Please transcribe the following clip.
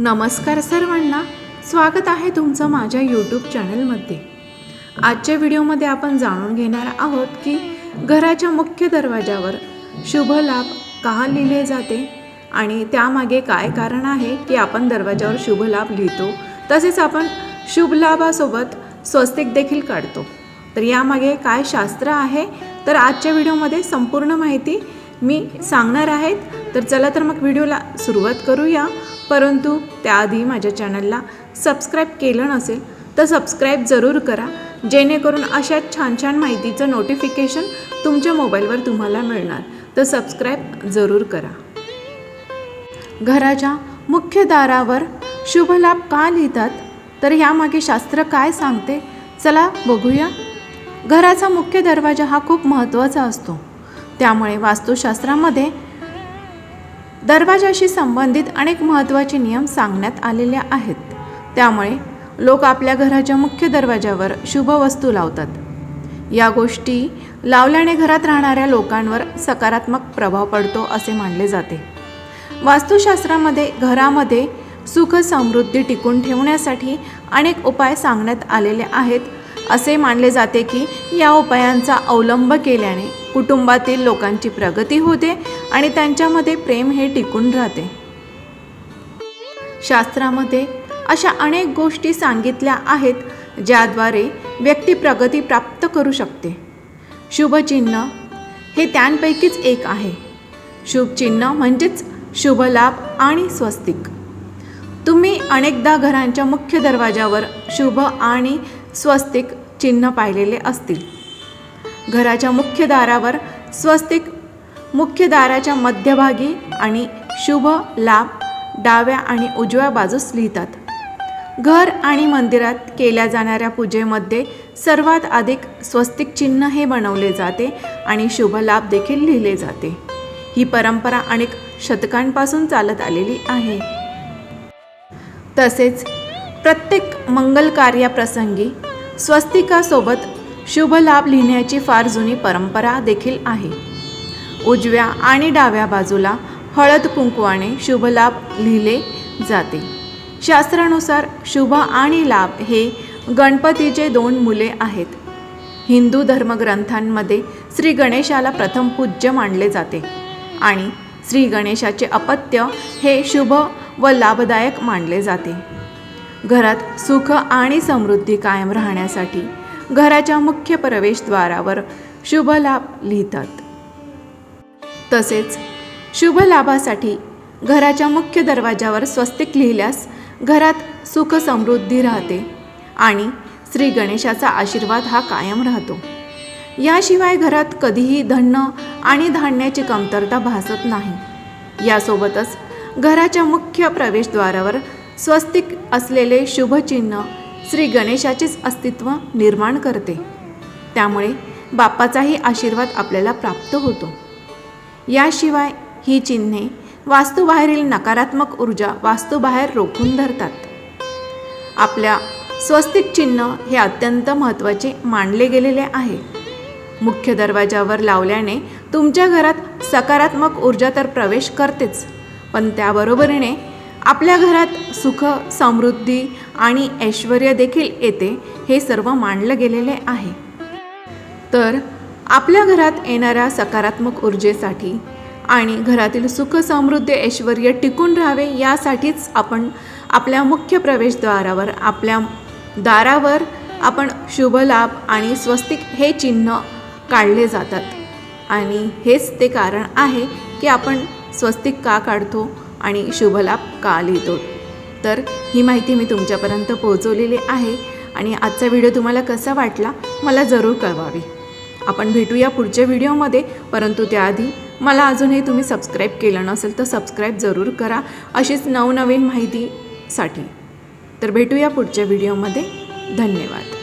नमस्कार सर्वांना. स्वागत आहे तुमचं माझ्या यूट्यूब चॅनलमध्ये आजच्या व्हिडिओमध्ये आपण जाणून घेणार आहोत की घराच्या मुख्य दरवाजावर शुभ लाभ का लिहिले जाते आणि त्यामागे काय कारण आहे की आपण दरवाजावर शुभ लाभ लिहितो तसेच आपण शुभ लाभासोबत स्वस्तिक देखील काढतो. तर यामागे काय शास्त्र आहे? तर आजच्या व्हिडिओमध्ये संपूर्ण माहिती मी सांगणार आहेत तर चला तर मग व्हिडिओला सुरुवात करूया. परंतु त्याआधी माझ्या चॅनलला सबस्क्राईब केलं नसेल तर सबस्क्राईब जरूर करा जेणेकरून अशा छान छान माहितीचं नोटिफिकेशन तुमच्या मोबाईलवर तुम्हाला मिळणार. तर सबस्क्राईब जरूर करा. घराच्या मुख्य दारावर शुभ लाभ का लिहितात? तर ह्यामागे शास्त्र काय सांगते? चला बघूया. घराचा मुख्य दरवाजा हा खूप महत्त्वाचा असतो. त्यामुळे वास्तुशास्त्रामध्ये दरवाजाशी संबंधित अनेक महत्त्वाचे नियम सांगण्यात आलेले आहेत. त्यामुळे लोक आपल्या घराच्या मुख्य दरवाजावर शुभ वस्तू लावतात. या गोष्टी लावल्याने घरात राहणाऱ्या लोकांवर सकारात्मक प्रभाव पडतो असे मानले जाते. वास्तुशास्त्रामध्ये घरामध्ये सुख समृद्धी टिकून ठेवण्यासाठी अनेक उपाय सांगण्यात आलेले आहेत असे मानले जाते की या उपायांचा अवलंब केल्याने कुटुंबातील लोकांची प्रगती होते आणि त्यांच्यामध्ये प्रेम हे टिकून राहते. शास्त्रामध्ये अशा अनेक गोष्टी सांगितल्या आहेत ज्याद्वारे व्यक्ती प्रगती प्राप्त करू शकते. शुभचिन्ह हे त्यांपैकीच एक आहे. शुभचिन्ह म्हणजेच शुभ लाभ आणि स्वस्तिक. तुम्ही अनेकदा घरांच्या मुख्य दरवाजावर शुभ आणि स्वस्तिक चिन्ह पाहिलेले असतील. घराच्या मुख्य दारावर स्वस्तिक मुख्य दाराच्या मध्यभागी आणि शुभ लाभ डाव्या आणि उजव्या बाजूस लिहितात. घर आणि मंदिरात केल्या जाणाऱ्या पूजेमध्ये सर्वात अधिक स्वस्तिक चिन्ह हे बनवले जाते आणि शुभ लाभ देखील लिहिले जाते. ही परंपरा अनेक शतकांपासून चालत आलेली आहे. तसेच प्रत्येक मंगल कार्याप्रसंगी स्वस्तिकासोबत शुभ लाभ लिहिण्याची फार जुनी परंपरा देखील आहे. उजव्या आणि डाव्या बाजूला हळद कुंकवाने शुभ लाभ लिहिले जाते. शास्त्रानुसार शुभ आणि लाभ हे गणपतीचे दोन मुले आहेत. हिंदू धर्मग्रंथांमध्ये श्री गणेशाला प्रथम पूज्य मानले जाते आणि श्री गणेशाचे अपत्य हे शुभ व लाभदायक मानले जाते. घरात सुख आणि समृद्धी कायम राहण्यासाठी घराच्या मुख्य प्रवेशद्वारावर शुभ लाभ लिहितात. तसेच शुभ लाभासाठी घराच्या मुख्य दरवाजावर स्वस्तिक लिहिल्यास घरात सुख समृद्धी राहते आणि श्री गणेशाचा आशीर्वाद हा कायम राहतो. याशिवाय घरात कधीही धन्न आणि धान्याची कमतरता भासत नाही. यासोबतच घराच्या मुख्य प्रवेशद्वारावर स्वस्तिक असलेले शुभचिन्ह श्री गणेशाचेच अस्तित्व निर्माण करते. त्यामुळे बाप्पाचाही आशीर्वाद आपल्याला प्राप्त होतो. याशिवाय ही चिन्हे वास्तूबाहेरील नकारात्मक ऊर्जा वास्तूबाहेर रोखून धरतात. आपल्या स्वस्तिक चिन्ह हे अत्यंत महत्त्वाचे मानले गेलेले आहे. मुख्य दरवाजावर लावल्याने तुमच्या घरात सकारात्मक ऊर्जा तर प्रवेश करतेच पण त्याबरोबरीने आपल्या घरात सुख समृद्धी आणि ऐश्वर देखील येते हे सर्व मांडलं गेलेले आहे. तर आपल्या घरात येणाऱ्या सकारात्मक ऊर्जेसाठी आणि घरातील सुख समृद्धी ऐश्वर टिकून राहावे यासाठीच आपण आपल्या मुख्य प्रवेशद्वारावर आपल्या दारावर आपण शुभ लाभ आणि स्वस्तिक हे चिन्ह काढले जातात. आणि हेच ते कारण आहे की आपण स्वस्तिक का काढतो? आणि शुभलाभ का लिहितो तर ही माहिती मी तुमच्यापर्यंत पोहोचवलेली आहे आणि आजचा व्हिडिओ तुम्हाला कसा वाटला मला जरूर कळवावी. आपण भेटूया पुढच्या व्हिडिओमध्ये परंतु त्याआधी मला अजूनही तुम्ही सबस्क्राईब केलं नसेल तर सबस्क्राईब जरूर करा अशीच नवनवीन माहितीसाठी. तर भेटूया पुढच्या व्हिडिओमध्ये. धन्यवाद.